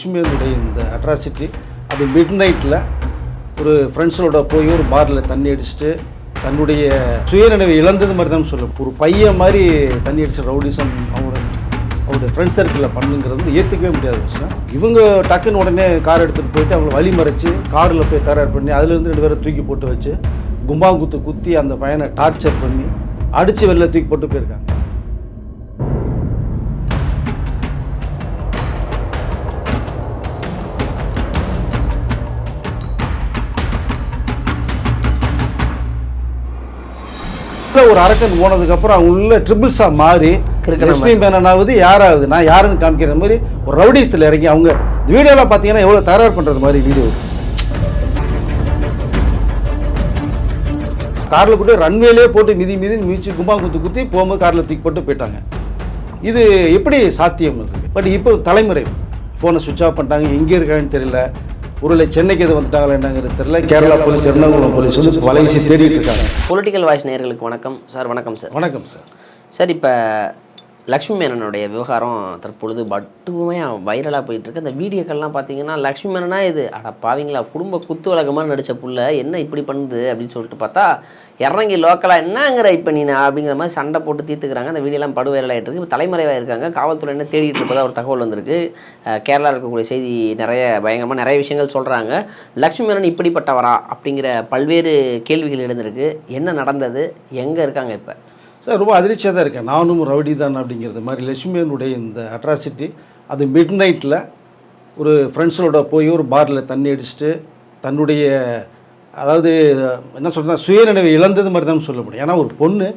காஷ்மீருடைய இந்த அட்ராசிட்டி அது மிட் நைட்டில் ஒரு ஃப்ரெண்ட்ஸோட போய் ஒரு பாரில் தண்ணி அடிச்சுட்டு தன்னுடைய சுயநினைவை இழந்தது மாதிரி தான் சொல்லும். ஒரு பையன் மாதிரி தண்ணி அடிச்ச ரவுடிசம் அவங்களோட அவருடைய ஃப்ரெண்ட்ஸ் சர்க்கிளில் பண்ணுங்கிறது வந்து ஏற்றுக்கவே முடியாத விஷயம் இவங்க டக்குன்னு உடனே கார் எடுத்துகிட்டு போயிட்டு அவங்கள வழி மறைச்சி காரில் போய் தயார் பண்ணி அதுலேருந்து ரெண்டு பேரை தூக்கி போட்டு வச்சு கும்பாங்குத்து குத்தி அந்த பையனை டார்ச்சர் பண்ணி அடித்து வெளில தூக்கி போட்டு போயிருக்காங்க. ஒரு அரக்கன் போனதுக்கப்புறம் அவங்க உள்ள ட்ரிபிள்ஸாக மாறி லட்சுமி மேனனாவது யாராவது நான் யாருன்னு காமிக்கிற மாதிரி ஒரு ரவுடிஸில் இறங்கி அவங்க வீடியோலாம் பார்த்தீங்கன்னா எவ்வளோ தயார் பண்ணுறது மாதிரி வீடியோ காரில் கூட ரன்வேலே போட்டு மிதி மிதி மிதிச்சு கும்பா குத்து குத்தி போகும்போது காரில் தூக்கி போட்டு போயிட்டாங்க. இது எப்படி சாத்தியம் இருக்கு பட் இப்போ தலைமுறை ஃபோனை சுவிட்ச் ஆஃப் பண்ணிட்டாங்க. எங்கே இருக்காங்கன்னு தெரியல. ஒருவேளை சென்னைக்கு எது வந்துட்டாங்களா என்னங்கிறது தெரியல. கேரளா போலீஸ் எர்ணாகுளம் போலீஸ் வந்து வலை வீசி தேடிட்டு இருக்காங்க. பொலிட்டிக்கல் வாய்ஸ் நேயர்களுக்கு வணக்கம். சார் வணக்கம் சார். வணக்கம் சார். சார் இப்போ லக்ஷ்மி மேனனுடைய விவகாரம் தற்பொழுது பட்டுமையாக வைரலாக போயிட்டுருக்கு. அந்த வீடியோக்கள்லாம் பார்த்தீங்கன்னா லக்ஷ்மி மேனனா இது? அட பாவீங்களா குடும்ப குத்து வழக்கமாக நடித்த புள்ள என்ன இப்படி பண்ணுது அப்படின்னு சொல்லிட்டு பார்த்தா இறங்கி லோக்கலாக என்னங்கிற இப்போ நீ அப்படிங்கிற மாதிரி சண்டை போட்டு தீர்த்துக்கிறாங்க. அந்த வீடியோலாம் படு வைரலாகிட்டு இருக்கு இப்போ தலைமறைவாக இருக்காங்க. காவல்துறை என்ன தேடிட்டு இருப்பதாக ஒரு தகவல் வந்திருக்கு. கேரளாவில் இருக்கக்கூடிய செய்தி நிறைய பயங்கரமாக நிறைய விஷயங்கள் சொல்கிறாங்க லக்ஷ்மி மேனன் இப்படிப்பட்டவரா? அப்படிங்கிற பல்வேறு கேள்விகள் எழுந்திருக்கு. என்ன நடந்தது? எங்கே இருக்காங்க இப்போ? சார் ரொம்ப அதிர்ச்சியாக தான் இருக்கேன். நானும் ரவுடி தான் அப்படிங்கிறது மாதிரி லட்சுமியனுடைய இந்த அட்ராசிட்டி அது மிட் நைட்டில் ஒரு ஃப்ரெண்ட்ஸோட போய் ஒரு பாரில் தண்ணி அடிச்சுட்டு தன்னுடைய அதாவது என்ன சொல்கிறேன் சுயநினைவை இழந்தது மாதிரி தான் சொல்ல முடியும். ஏன்னா ஒரு பொண்ணு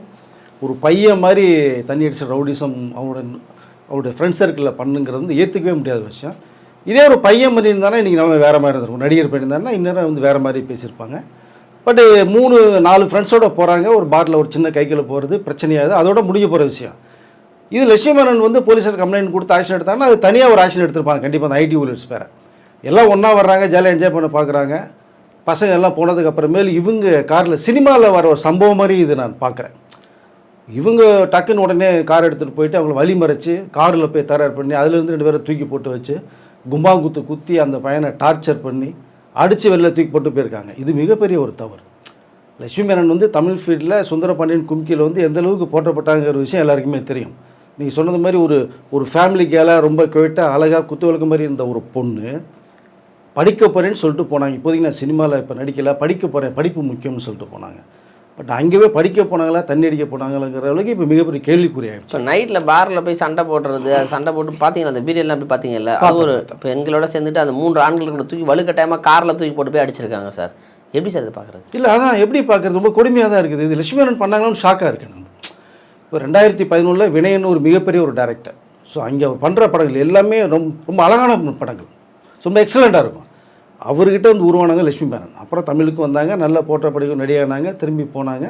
ஒரு பையன் மாதிரி தண்ணி அடிச்ச ரவுடிசம் அவனோட அவருடைய ஃப்ரெண்ட்ஸ் சர்க்கிளில் பண்ணுங்கிறது வந்து ஏற்றுக்கவே முடியாத விஷயம். இதே ஒரு பையன் மாதிரி இருந்தாலும் இன்றைக்கி நம்ம வேறு மாதிரி இருந்திருக்கும். நடிகர் பண்ணியிருந்தாருன்னா இந்நேரம் வந்து வேறு மாதிரி பேசியிருப்பாங்க. பட்டு மூணு நாலு ஃப்ரெண்ட்ஸோடு போகிறாங்க ஒரு பாட்டில் ஒரு சின்ன கைக்கில் போகிறது பிரச்சனையாகுது. அதோட முடிஞ்சு போகிற விஷயம். இது லட்சுமணன் வந்து போலீஸார் கம்ப்ளைண்ட் கொடுத்து ஆக்ஷன் எடுத்தாங்கன்னா அது தனியாக ஒரு ஆக்ஷன் எடுத்திருப்பாங்க. கண்டிப்பாக அந்த ஐடி ஊழியர்ஸ் பேர எல்லாம் ஒன்றா வர்றாங்க ஜாலியாக என்ஜாய் பண்ண பார்க்குறாங்க பசங்க எல்லாம் போனதுக்கு அப்புறமேல் இவங்க காரில் சினிமாவில் வர ஒரு சம்பவம் மாதிரி இது நான் பார்க்குறேன் இவங்க டக்குன்னு உடனே கார் எடுத்துகிட்டு போயிட்டு அவங்கள வழி மறைச்சி காரில் போய் தரார் பண்ணி அதுலேருந்து ரெண்டு பேரை தூக்கி போட்டு வச்சு கும்பாங்குத்து குத்தி அந்த பையனை டார்ச்சர் பண்ணி அடித்து வெளில தூக்கி போட்டு போயிருக்காங்க. இது மிகப்பெரிய ஒரு தவறு. லட்சுமி மேனன் வந்து தமிழ் ஃபீல்டில் சுந்தரபாண்டியன் கும்கியில் வந்து எந்த அளவுக்கு போற்றப்பட்டாங்கிற விஷயம் எல்லாருக்குமே தெரியும். நீங்கள் சொன்னது மாதிரி ஒரு ஒரு ஃபேமிலி கேலாக ரொம்ப குவைட்டாக அழகாக குத்து விளக்கு மாதிரி இருந்த ஒரு பொண்ணு படிக்க போகிறேன்னு சொல்லிட்டு போனாங்க. இப்போதைக்கு நான் சினிமாவில் இப்போ நடிக்கல படிக்க போகிறேன் படிப்பு முக்கியம்னு சொல்லிட்டு போனாங்க. பட் அங்கேயே படிக்க போனாங்களா தண்ணி அடிக்க போனாங்களாங்கிற அளவுக்கு இப்போ மிகப்பெரிய கேள்விக்குறி ஆயிடுச்சு. இப்போ நைட்டில் பாரில் போய் சண்டை போடுறது சண்டை போட்டு பார்த்தீங்கன்னா அந்த வீடியோலாம் போய் பார்த்தீங்கல்ல அது ஒரு பெண்களோட சேர்ந்துட்டு அந்த மூன்று ஆண்கள் கூட தூக்கி வலுக்கட்டாயமாக காரில் தூக்கி போட்டு போய் அடிச்சிருக்காங்க சார். எப்படி சார் இதை பார்க்குறது இல்லை அதான் எப்படி பார்க்குறது ரொம்ப கொடுமையாக தான் இருக்குது. இது லட்சுமியரன் பண்ணாங்கன்னு ஷாக்காக இருக்கு நம்ம இப்போ ரெண்டாயிரத்தி பதினொன்றில் வினயன் ஒரு மிகப்பெரிய ஒரு டைரக்டர் ஸோ அங்கே அவர் பண்ணுற படங்கள் எல்லாமே ரொம்ப ரொம்ப அழகான படங்கள். ரொம்ப எக்ஸலண்ட்டாக இருக்கும். அவர்கிட்ட வந்து உருவானாங்க லட்சுமி மேனன் அப்புறம் தமிழுக்கு வந்தாங்க நல்ல போட்ட படிக்கும் நடிகானாங்க திரும்பி போனாங்க.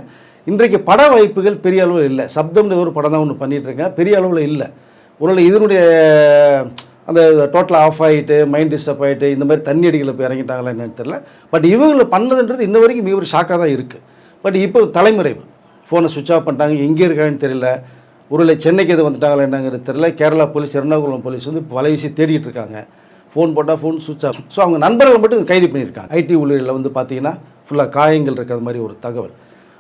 இன்றைக்கு பட வாய்ப்புகள் பெரிய அளவில் இல்லை. சப்தம்னு ஒரு படம் தான் ஒன்று பண்ணிட்டு இருக்கேன் பெரிய அளவில் இல்லை. ஒருவேளை இதனுடைய அந்த டோட்டலாக ஆஃப் ஆகிட்டு மைண்ட் டிஸ்டர்ப் ஆகிட்டு இந்த மாதிரி தண்ணி அடிகளை போய் இறங்கிட்டாங்களா என்னன்னு தெரியல. பட் இவங்களை பண்ணதுன்றது இன்ன வரைக்கும் மிக ஒரு ஷாக்காக தான் இருக்குது பட் இப்போ தலைமறைவு. ஃபோனை சுவிட்ச் ஆஃப் பண்ணிட்டாங்க. எங்கே இருக்காங்கன்னு தெரியல. ஒருவேளை சென்னைக்கு எது வந்துட்டாங்களா என்னங்கிறது தெரியல. கேரளா போலீஸ் எர்ணாகுளம் போலீஸ் வந்து பல விஷயம் தேடிட்டு இருக்காங்க. ஃபோன் போட்டால் ஃபோன் சுவிட்ச் ஆஃப் ஸோ அவங்க நண்பர்களை மட்டும் கைது பண்ணியிருக்காங்க. ஐடி ஊழியர்களில் வந்து பார்த்தீங்கன்னா ஃபுல்லாக காயங்கள் இருக்கிற மாதிரி ஒரு தகவல்.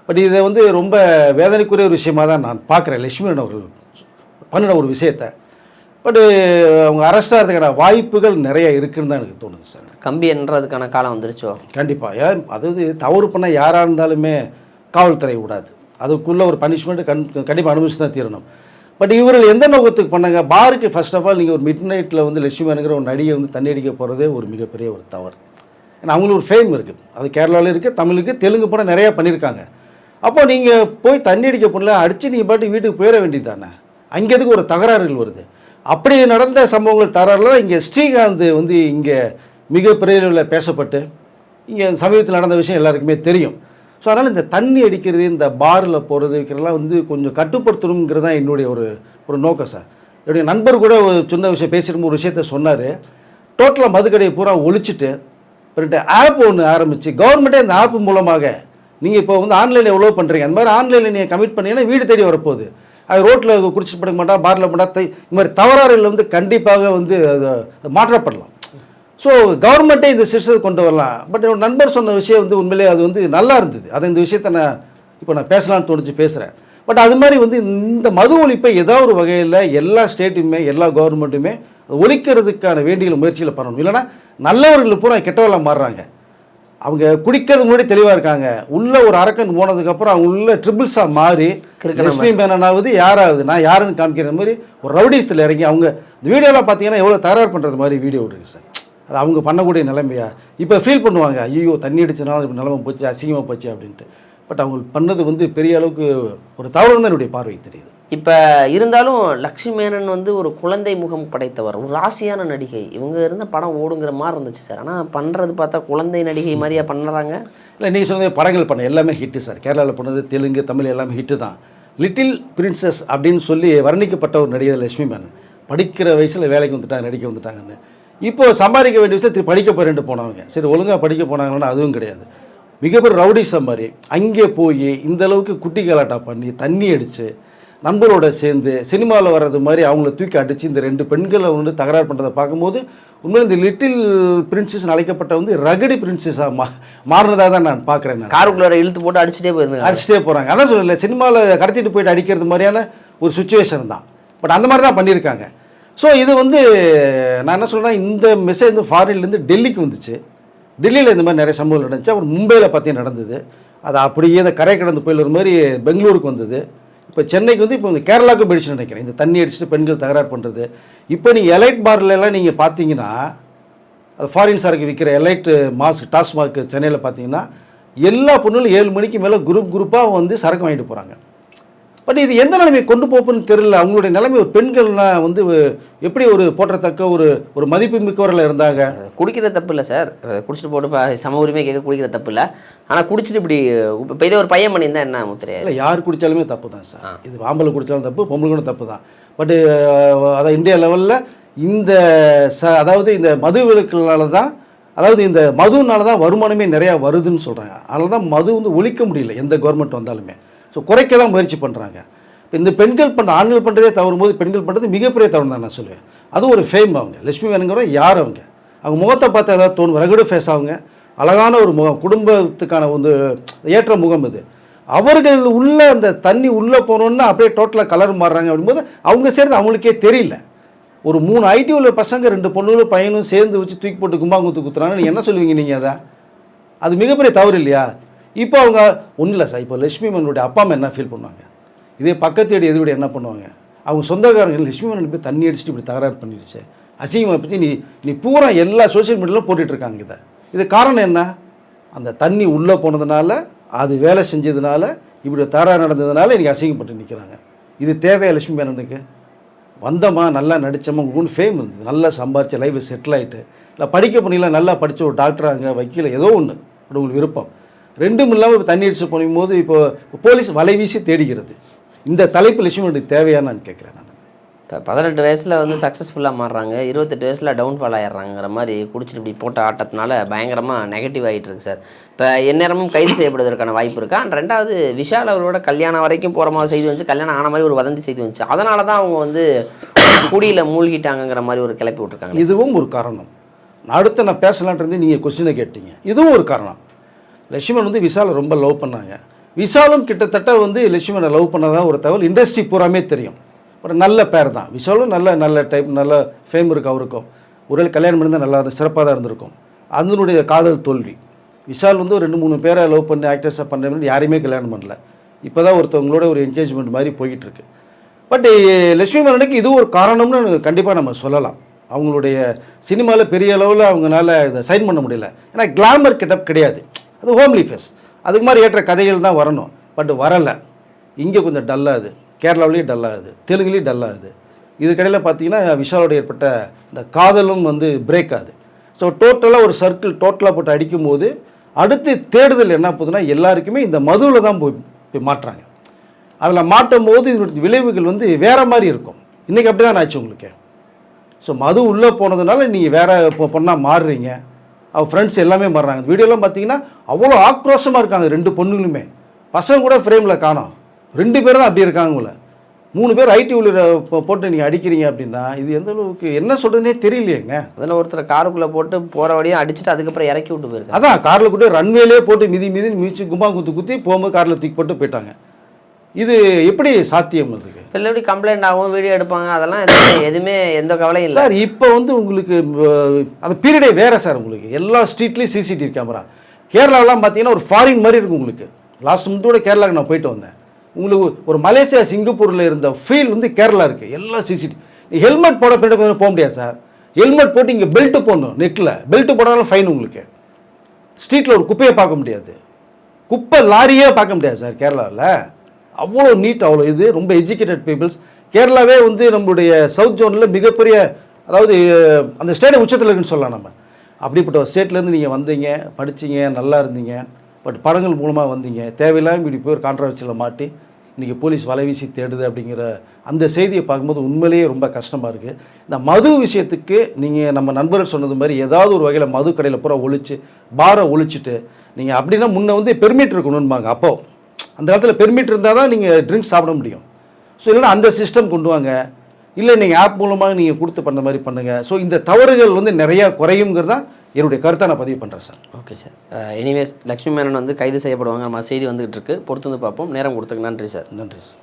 பட் இதை வந்து ரொம்ப வேதனைக்குரிய ஒரு விஷயமாக தான் நான் பார்க்குறேன். லட்சுமணன் அவர்கள் பண்ணின ஒரு விஷயத்தை. பட்டு அவங்க அரெஸ்ட் ஆகிறதுக்கான வாய்ப்புகள் நிறைய இருக்குன்னு தான் எனக்கு தோணுது சார் கம்பி என்றதுக்கான காலம் வந்துருச்சோ? கண்டிப்பாக ஏன் அதாவது தவறு பண்ண யாராக இருந்தாலுமே காவல்துறை விடாது. அதுக்குள்ளே ஒரு பனிஷ்மெண்ட் கண் கண்டிப்பாக அனுபவிச்சு தான் தீரணும். பட் இவர்கள் எந்த நோக்கத்துக்கு பண்ணாங்க? பாருக்கு ஃபர்ஸ்ட் ஆஃப் ஆல் நீங்கள் ஒரு மிட் நைட்டில் வந்து லட்சுமிங்கிற ஒரு நடிகை வந்து தண்ணி அடிக்க போகிறதே ஒரு மிகப்பெரிய ஒரு தவறு. ஏன்னா அவங்களுக்கு ஒரு ஃபேம் இருக்குது அது கேரளாவில் இருக்குது தமிழுக்கு தெலுங்கு படம் நிறையா பண்ணியிருக்காங்க அப்போ நீங்கள் போய் தண்ணி அடிக்க பண்ணல அடித்து நீங்கள் பாட்டு வீட்டுக்கு போயிட வேண்டியது தானே? அங்கே எதுக்கு ஒரு தகராறுகள் வருது? அப்படி நடந்த சம்பவங்கள் தகராறுலாம் இங்கே ஸ்ரீகாந்த் வந்து இங்கே மிகப்பெரிய பேசப்பட்டு இங்கே சமீபத்தில் நடந்த விஷயம் எல்லாருக்குமே தெரியும். ஸோ அதனால் இந்த தண்ணி அடிக்கிறது இந்த பாரில் போகிறது வைக்கிறதெல்லாம் வந்து கொஞ்சம் கட்டுப்படுத்தணுங்கிறது தான் என்னுடைய ஒரு ஒரு நோக்கம் சார் என்னுடைய நண்பர் கூட ஒரு சின்ன விஷயம் பேசிட்டு ஒரு விஷயத்த சொன்னார். டோட்டலாக மதுக்கடையை பூரா ஒழிச்சிட்டு பிறகு ஆப் ஒன்று ஆரம்பித்து கவர்மெண்ட்டே அந்த ஆப் மூலமாக நீங்கள் இப்போ வந்து ஆன்லைனில் எவ்வளோ பண்ணுறீங்க அந்த மாதிரி ஆன்லைனில் நீங்கள் கமிட் பண்ணீங்கன்னா வீடு தேடி வரப்போகுது. அது ரோட்டில் குடிச்சிட்டு படுக்க மாட்டான் பாரில் மாட்டா இந்த மாதிரி தவறாறுகள் வந்து கண்டிப்பாக வந்து மாற்றப்படலாம். ஸோ கவர்மெண்ட்டே இந்த சிஸ்டத்தை கொண்டு வரலாம். பட் என்னோட நண்பர் சொன்ன விஷயம் வந்து உண்மையிலே அது வந்து நல்லா இருந்தது. அதை இந்த விஷயத்தை நான் இப்போ நான் பேசலாம்னு தோணுச்சு பேசுகிறேன் பட் அது மாதிரி வந்து இந்த மது ஒழிப்பை ஏதோ ஒரு வகையில் எல்லா ஸ்டேட்டுமே எல்லா கவர்மெண்ட்டுமே ஒழிக்கிறதுக்கான வேண்டிய முயற்சியில் பண்ணணும். இல்லைன்னா நல்லவர்கள் பூரா கெட்டவர்களாக மாறுறாங்க. அவங்க குடிக்கிறது முன்னாடி தெளிவாக இருக்காங்க. உள்ள ஒரு அரக்கன் போனதுக்கப்புறம் அவங்க உள்ள ட்ரிபிள்ஸாக மாறி லட்சுமி மேனனாவது யாராவது நான் யாருன்னு காமிக்கிற மாதிரி ஒரு ரவுடிஸில் இறங்கி அவங்க இந்த வீடியோலாம் பார்த்தீங்கன்னா எவ்வளோ தகராறு பண்ணுறது மாதிரி வீடியோ இருக்குது சார். அது அவங்க பண்ணக்கூடிய நிலைமையா? இப்போ ஃபீல் பண்ணுவாங்க ஐயோ தண்ணி அடிச்சனால இப்படி நிலைமை போச்சு அசிங்கமாக போச்சு அப்படின்ட்டு. பட் அவங்க பண்ணது வந்து பெரிய அளவுக்கு ஒரு தவறு தான் என்னுடைய பார்வை தெரியுது. இப்போ இருந்தாலும் லக்ஷ்மி மேனன் வந்து ஒரு குழந்தை முகம் படைத்தவர் ஒரு ராசியான நடிகை. இவங்க இருந்த படம் ஓடுங்கிற மாதிரி இருந்துச்சு சார். ஆனால் பண்ணுறது பார்த்தா குழந்தை நடிகை மாதிரியா பண்ணுறாங்க இல்லை நீங்கள் சொன்னது படங்கள் பண்ண எல்லாமே ஹிட்டு சார். கேரளாவில் பண்ணது தெலுங்கு தமிழ் எல்லாமே ஹிட்டு தான். லிட்டில் பிரின்சஸ் அப்படின்னு சொல்லி வர்ணிக்கப்பட்ட ஒரு நடிகை லட்சுமி மேனன். படிக்கிற வயசில் வேலைக்கு வந்துட்டாங்க நடிக்க வந்துட்டாங்கன்னு. இப்போ சம்பாதிக்க வேண்டிய விஷயம் திருப்பி படிக்க போறேன்ட்டு போனவங்க. சரி ஒழுங்காக படிக்க போனாங்கன்னா அதுவும் கிடையாது. மிகப்பெரிய ரவுடிசம் மாதிரி அங்கே போய் இந்த அளவுக்கு குட்டி கலாட்டா பண்ணி தண்ணி அடித்து நண்பரோட சேர்ந்து சினிமாவில் வர்றது மாதிரி அவங்கள தூக்கி அடித்து இந்த ரெண்டு பெண்களை வந்து தகராறு பண்ணுறதை பார்க்கும்போது உண்மையில் இந்த லிட்டில் பிரின்சஸ் அழைக்கப்பட்ட வந்து ரகடி பிரின்சஸாக மா மாறினதாக தான் நான் பார்க்குறேன் நான். காருக்குள்ளார இழுத்து போட்டு அடிச்சுட்டே போயிருந்தாங்க அடிச்சுட்டே போகிறாங்க அதான் சொல்லல சினிமாவில் கடத்திட்டு போயிட்டு அடிக்கிறது மாதிரியான ஒரு சுச்சுவேஷன் தான். பட் அந்த மாதிரி தான் பண்ணியிருக்காங்க. ஸோ இது வந்து நான் என்ன சொல்கிறேன்னா இந்த மெசேஜ் வந்து ஃபாரின்லேருந்து டெல்லிக்கு வந்துச்சு. டெல்லியில் இந்த மாதிரி நிறைய சம்பவங்கள் நடந்துச்சு. அப்புறம் மும்பையில் பற்றி நடந்தது. அது அப்படியே இந்த கரை கடந்து ஒரு மாதிரி பெங்களூருக்கு வந்தது. இப்போ சென்னைக்கு வந்து இப்போ இந்த கேரளாவுக்கு போயிடுச்சுன்னு நினைக்கிறேன். இந்த தண்ணி அடிச்சுட்டு பெண்கள் தகராறு பண்ணுறது இப்போ நீங்கள் எலைட் பார்ல நீங்கள் பார்த்தீங்கன்னா அது ஃபாரின் சரக்கு விற்கிற எலைட் மாஸ்க் டாஸ்மாக் சென்னையில் பார்த்தீங்கன்னா எல்லா பொண்ணுகளும் ஏழு மணிக்கு மேலே குரூப் குரூப்பாக வந்து சரக்கு வாங்கிட்டு போகிறாங்க பட் இது எந்த நிலைமை கொண்டு போப்புன்னு தெரியல. அவங்களுடைய நிலைமை ஒரு பெண்கள்லாம் வந்து எப்படி ஒரு போற்றத்தக்க ஒரு ஒரு மதிப்பு மிக்கவரில் இருந்தாங்க? குடிக்கிறது தப்பு இல்லை சார். குடிச்சிட்டு போட்டு சம உரிமை கேட்க குடிக்கிறது தப்பு இல்லை ஆனால் குடிச்சிட்டு இப்படி இப்போ இதே ஒரு பையன் பண்ணியிருந்தா என்ன முத்திரையா? இல்லை யார் குடித்தாலுமே தப்பு தான் சார். இது ஆம்பளை குடித்தாலும் தப்பு பொம்பளைங்களும் தப்பு தான். பட்டு அதாவது இந்தியா லெவலில் இந்த ச அதாவது இந்த மது விலக்குனால தான் அதாவது இந்த மதுனால தான் வருமானமே நிறையா வருதுன்னு சொல்கிறாங்க அதனால தான் மது வந்து ஒழிக்க முடியல எந்த கவர்மெண்ட் வந்தாலுமே. ஸோ குறைக்க தான் முயற்சி பண்ணுறாங்க இந்த பெண்கள் பண்ணுற ஆண்கள் பண்ணுறதே தவறும் போது பெண்கள் பண்ணுறது மிகப்பெரிய தவறு தான் நான் சொல்லுவேன். அதுவும் ஒரு ஃபேம் அவங்க. லட்சுமி வேணுங்கிற யார் அவங்க? அவங்க முகத்தை பார்த்து ஏதாவது தோணும் ரகுடு ஃபேஸ் அவங்க. அழகான ஒரு முகம் குடும்பத்துக்கான வந்து ஏற்ற முகம் இது. அவர்கள் உள்ள அந்த தண்ணி உள்ளே போனோன்னா அப்படியே டோட்டலாக கலர் மாறுறாங்க அப்படிங்கும்போது அவங்க சேர்ந்து அவங்களுக்கே தெரியல. ஒரு மூணு ஐடி உள்ள பசங்க ரெண்டு பொண்ணுங்களும் பையனும் சேர்ந்து வச்சு தூக்கி போட்டு கும்பாங்குத்து குத்துறாங்க நீங்கள் என்ன சொல்லுவீங்க நீங்கள் அதை? அது மிகப்பெரிய தவறு இல்லையா? இப்போ அவங்க ஒன்றும் இல்லை சார் இப்போ லட்சுமி மன்னனுடைய அப்பா அம்மா என்ன ஃபீல் பண்ணுவாங்க? இதே பக்கத்து வீடு என்ன பண்ணுவாங்க? அவங்க சொந்தக்காரங்க லட்சுமி மன்னன் போய் தண்ணி அடிச்சுட்டு இப்படி தகராறு பண்ணிடுச்சு. அசிங்கமாக பற்றி நீ நீ பூரா எல்லா சோஷியல் மீடியாவிலும் போட்டுட்ருக்காங்க இதை. இது காரணம் என்ன? அந்த தண்ணி உள்ளே போனதுனால அது வேலை செஞ்சதுனால இப்படி தகராறு நடந்ததுனால இன்றைக்கி அசிங்கப்பட்டு நிற்கிறாங்க இது தேவையா லட்சுமி மேனனுக்கு வந்தோமா நல்லா நடித்தோமா உங்களுக்கு ஃபேம் இருந்தது. நல்லா சம்பாரிச்சு லைஃப் செட்டில் ஆகிட்டு இல்லை படிக்க போனீங்களா? நல்லா படித்த ஒரு டாக்டராங்க வக்கீல ஏதோ ஒன்று உங்களுக்கு விருப்பம். ரெண்டும் இல்லாமல் இப்போ தண்ணி அடிச்சு போகும்போது இப்போ போலீஸ் வலை வீசி தேடிக்கிறது இந்த தலைப்பு லட்சுமி தேவையான்னு நான் கேட்குறேன் நான். இப்போ பதினெட்டு வயசில் வந்து சக்ஸஸ்ஃபுல்லாக மாறுறாங்க. இருபத்தெட்டு வயசில் டவுன்ஃபால் ஆயிடுறாங்கிற மாதிரி குடிச்சிட்டு இப்படி போட்ட ஆட்டத்தினால பயங்கரமாக நெகட்டிவ் ஆகிட்டு இருக்கு சார் இப்போ எந்நேரமும் கைது செய்யப்படுவதற்கான வாய்ப்பு இருக்கா? And ரெண்டாவது விஷால் அவரோட கல்யாணம் வரைக்கும் போகிற மாதிரி செய்தி வந்துச்சு. கல்யாணம் ஆன மாதிரி ஒரு வதந்தி செய்தி வந்துச்சு. அதனால தான் அவங்க வந்து குடியில் மூழ்கிட்டாங்கங்கிற மாதிரி ஒரு கிளப்பி விட்டுருக்காங்க. இதுவும் ஒரு காரணம். அடுத்து நான் பேசலான்ட்டு இருந்து நீங்கள் கொஸ்டினை கேட்டீங்க. இதுவும் ஒரு காரணம். லட்சுமணன் வந்து விஷாலை ரொம்ப லவ் பண்ணாங்க. விஷாலும் கிட்டத்தட்ட வந்து லட்சுமணை லவ் பண்ணதான் ஒரு தகவல். இண்டஸ்ட்ரி பூராமே தெரியும். ஒரு நல்ல பேர் தான். விஷாலும் நல்ல நல்ல டைப் நல்ல ஃபேம் இருக்கு அவருக்கும். ஒரு கல்யாணம் பண்ணியிருந்தால் நல்லா சிறப்பாக தான் இருந்திருக்கும். அதனுடைய காதல் தோல்வி. விஷால் வந்து ஒரு ரெண்டு மூணு பேரை லவ் பண்ணி ஆக்டர்ஸாக பண்ணுறேன்னு யாரையுமே கல்யாணம் பண்ணல. இப்போ தான் ஒருத்தவங்களோட ஒரு என்கேஜ்மெண்ட் மாதிரி போய்கிட்டுருக்கு பட் லட்சுமி மேனனுக்கு இது ஒரு காரணம்னு கண்டிப்பாக நம்ம சொல்லலாம். அவங்களுடைய சினிமாவில் பெரிய அளவில் அவங்களால இதை சைன் பண்ண முடியல. ஏன்னா கிளாமர் கிட்டப் கிடையாது. அது ஹோம்லி ஃபேஸ். அதுக்கு மாதிரி ஏற்ற கதைகள் தான் வரணும். பட் வரலை. இங்கே கொஞ்சம் டல்லாகுது கேரளாவிலேயும் டல்லாகுது தெலுங்குலேயும் டல்லாகுது இதுக்கடையில் பார்த்தீங்கன்னா விஷாலோட ஏற்பட்ட இந்த காதலும் வந்து பிரேக் ஆகுது. ஸோ டோட்டலாக ஒரு சர்க்கிள் டோட்டலாக போட்டு அடிக்கும்போது அடுத்து தேடுதல் என்ன போகுதுன்னா எல்லாருக்குமே இந்த மதுவில் தான் போய் போய் மாட்டுறாங்க. அதில் மாட்டும் போது இதனுடைய விளைவுகள் வந்து வேறு மாதிரி இருக்கும். இன்றைக்கி அப்படி தான் ஆச்சு உங்களுக்கு. ஸோ மது உள்ளே போனதுனால நீங்கள் வேறு இப்போ பொண்ணாக மாறுறீங்க. அவள் ஃப்ரெண்ட்ஸ் எல்லாமே மாறுறாங்க. வீடியோலாம் பார்த்தீங்கன்னா அவ்வளோ ஆக்ரோஷமாக இருக்காங்க ரெண்டு பொண்ணுங்களுமே. பசங்க கூட ஃப்ரேமில் காணோம். ரெண்டு பேரும் தான் அப்படி இருக்காங்க உங்களை மூணு பேர் ஐடி போ- போட்டு நீங்கள் அடிக்கிறீங்க அப்படின்னா இது எந்த அளவுக்கு என்ன சொல்கிறதுனே தெரியலையேங்க. அதில் ஒருத்தர் காருக்குள்ளே போட்டு போகிற வழியும் அடிச்சுட்டு அதுக்கப்புறம் இறக்கி விட்டு போயிருக்காங்க. அதான் காரில் கூட ரன்வேலே போட்டு மிதி மிதி மிதிச்சு கும்பா குத்து குத்தி போகும்போது காரில் தூக்கி போட்டு போயிட்டாங்க. இது எப்படி சாத்தியம் அதுக்கு இப்போ எப்படி கம்ப்ளைண்ட் ஆகும் வீடியோ எடுப்பாங்க அதெல்லாம் எதுவுமே எந்த கவலையும் இல்லை. சார் இப்போ வந்து உங்களுக்கு அந்த பீரியடே வேற சார் உங்களுக்கு. எல்லா ஸ்ட்ரீட்லேயும் சிசிடிவி கேமரா கேரளாவெலாம் பார்த்தீங்கன்னா ஒரு ஃபாரின் மாதிரி இருக்கும் உங்களுக்கு. லாஸ்ட் மந்தோட கேரளாவுக்கு நான் போயிட்டு வந்தேன். உங்களுக்கு ஒரு மலேசியா சிங்கப்பூரில் இருந்த ஃபீல் வந்து கேரளா இருக்குது எல்லா சிசிடிவி ஹெல்மெட் போட பின்னாடி போக முடியாது சார். ஹெல்மெட் போட்டு இங்கே பெல்ட் போடணும் நெக்கில் பெல்ட் போடாலும் ஃபைன் உங்களுக்கு. ஸ்ட்ரீட்டில் ஒரு குப்பையை பார்க்க முடியாது. குப்பை லாரியே பார்க்க முடியாது சார் கேரளாவில் அவ்வளோ நீட் அவ்வளோ இது ரொம்ப எஜுகேட்டட் பீப்புள்ஸ் கேரளாவே வந்து நம்மளுடைய சவுத் ஜோனில் மிகப்பெரிய அதாவது அந்த ஸ்டேட் உச்சத்தில் இருக்குன்னு சொல்லலாம் நம்ம. அப்படிப்பட்ட ஒரு ஸ்டேட்லேருந்து நீங்கள் வந்தீங்க படிச்சீங்க நல்லா இருந்தீங்க பட் படங்கள் மூலமாக வந்தீங்க. தேவையில்லாமல் இப்படி போய் ஒரு கான்ட்ரவர்சியில் மாட்டி இன்றைக்கி போலீஸ் வலை வீசி தேடுது அப்படிங்கிற அந்த செய்தியை பார்க்கும்போது உண்மையிலேயே ரொம்ப கஷ்டமாக இருக்குது இந்த மது விஷயத்துக்கு நீங்கள் நம்ம நண்பர்கள் சொன்னது மாதிரி ஏதாவது ஒரு வகையில் மது கடையில் பூரா ஒழிச்சு பாரை ஒழிச்சிட்டு நீங்கள் அப்படின்னா முன்ன வந்து பெர்மிட் இருக்கணும்பாங்க அப்போ. அந்த காலத்தில் பெர்மிட் இருந்தால் தான் நீங்கள் ட்ரிங்க்ஸ் சாப்பிட முடியும். ஸோ இல்லைன்னா அந்த சிஸ்டம் கொண்டு வாங்க. இல்லை நீங்கள் ஆப் மூலமாக நீங்கள் கொடுத்து பண்ண மாதிரி பண்ணுங்கள் ஸோ இந்த தவறுகள் வந்து நிறையா குறையுங்கிறது தான் என்னுடைய கருத்தை நான் பதிவு பண்ணுறேன் sir. Okay sir anyways Lakshmi Menon வந்து கைது செய்யப்படுவாங்க நம்ம செய்தி வந்துகிட்டு இருக்கு. பொறுத்து வந்து பார்ப்போம். நேரம் கொடுத்ததுக்கு நன்றி சார். நன்றி சார்.